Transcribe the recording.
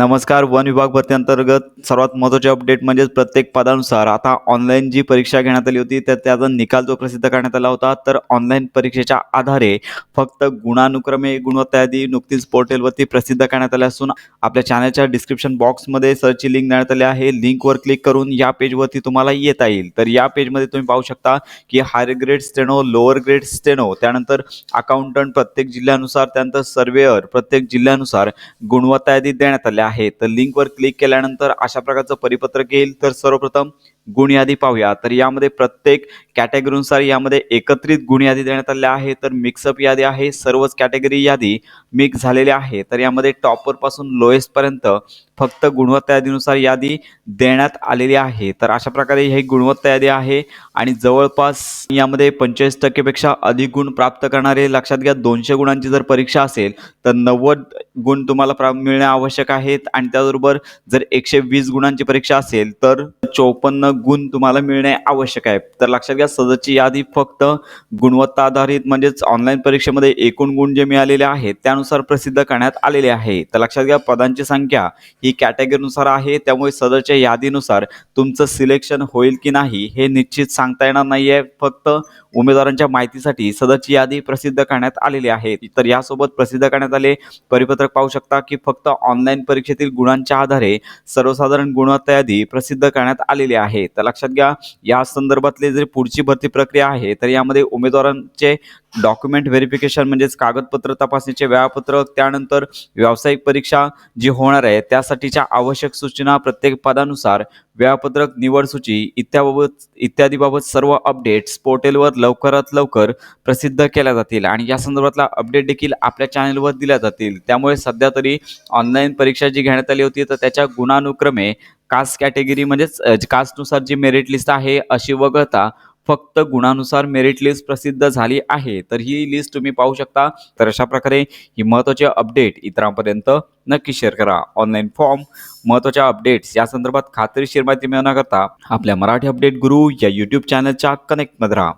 नमस्कार वन विभाग भरती अंतर्गत सर्वात महत्त्वाचे अपडेट म्हणजेच प्रत्येक पदानुसार. आता ऑनलाईन जी परीक्षा घेण्यात आली होती तर त्याचा निकाल जो प्रसिद्ध करण्यात आला होता तर ऑनलाईन परीक्षेच्या आधारे फक्त गुणानुक्रमे गुणवत्ता यादी नुकतीच पोर्टलवरती प्रसिद्ध करण्यात आली असून आपल्या चॅनलच्या डिस्क्रिप्शन बॉक्समध्ये सर्चची लिंक देण्यात आली आहे. लिंकवर क्लिक करून या पेजवरती तुम्हाला येता येईल. तर या पेजमध्ये तुम्ही पाहू शकता की higher grade steno lower grade steno त्यानंतर अकाउंटंट प्रत्येक जिल्ह्यानुसार त्यानंतर सर्वेअर प्रत्येक जिल्ह्यानुसार गुणवत्ता यादी देण्यात आल्या आहे. तर लिंकवर क्लिक केल्यानंतर अशा प्रकारचं परिपत्रक येईल. तर सर्वप्रथम गुण यादी पाहूया. तर यामध्ये प्रत्येक कॅटेगरीनुसार यामध्ये एकत्रित गुण यादी देण्यात आल्या आहे तर मिक्सअप यादी आहे सर्वच कॅटेगरी यादी मिक्स झालेली आहे. तर यामध्ये टॉपरपासून लोएस्टपर्यंत फक्त गुणवत्ता यादीनुसार यादी देण्यात आलेली आहे. तर अशा प्रकारे ही गुणवत्ता यादी आहे आणि जवळपास यामध्ये पंचेचाळीस टक्केपेक्षा अधिक गुण प्राप्त करणारे लक्षात घ्या दोनशे गुणांची जर परीक्षा असेल तर नव्वद गुण तुम्हाला प्रा मिळणे आवश्यक आहेत. आणि त्याचबरोबर जर एकशे वीस गुणांची परीक्षा असेल तर चोपन्न गुण तुम्हाला मिळणे आवश्यक आहे. तर लक्षात घ्या सदरची यादी फक्त गुणवत्ता आधारित म्हणजेच ऑनलाईन परीक्षेमध्ये एकूण गुण जे मिळालेले आहेत त्यानुसार प्रसिद्ध करण्यात आलेले आहे. तर लक्षात घ्या पदांची संख्या ही कॅटेगरीनुसार आहे त्यामुळे सदरच्या यादीनुसार तुमचं सिलेक्शन होईल की नाही हे निश्चित सांगता येणार नाही आहे फक्त उमेदवारांच्या माहितीसाठी सदरची यादी प्रसिद्ध करण्यात आलेली आहे. तर यासोबत प्रसिद्ध करण्यात आले परिपत्रक पाहू शकता की फक्त ऑनलाईन परीक्षेतील गुणांच्या आधारे सर्वसाधारण गुणवत्ता यादी प्रसिद्ध करण्यात आलेली आहे. तर लक्षात घ्या या संदर्भातली जरी पुढची भरती प्रक्रिया आहे तर यामध्ये उमेदवारांचे डॉक्युमेंट व्हेरिफिकेशन म्हणजेच कागदपत्र तपासणीचे वेळापत्रक त्यानंतर व्यावसायिक परीक्षा जी होणार आहे त्यासाठीच्या आवश्यक सूचना प्रत्येक पदानुसार वेळापत्रक निवड सूची इत्याबाबत इत्यादीबाबत सर्व अपडेट्स पोर्टलवर लवकरात लवकर प्रसिद्ध केल्या जातील आणि या संदर्भातला अपडेट देखील आपल्या चॅनलवर दिल्या जातील. त्यामुळे सध्या तरी ऑनलाईन परीक्षा जी घेण्यात आली होती तर त्याच्या गुणानुक्रमे कास्ट कॅटेगरी म्हणजेच कास्टनुसार जी मेरिट लिस्ट आहे अशी वगळता फक्त गुणानुसार मेरिट लिस्ट प्रसिद्ध झाली आहे. तर ही लिस्ट तुम्ही पाहू शकता. तर अशा प्रकारे ही महत्त्वाचे अपडेट इतरांपर्यंत नक्की शेअर करा. ऑनलाईन फॉर्म महत्त्वाच्या अपडेट्स या संदर्भात खात्रीशीर माहिती मिळवण्याकरता आपल्या मराठी अपडेट गुरु या यूट्यूब चॅनलच्या कनेक्टमध्ये राहा.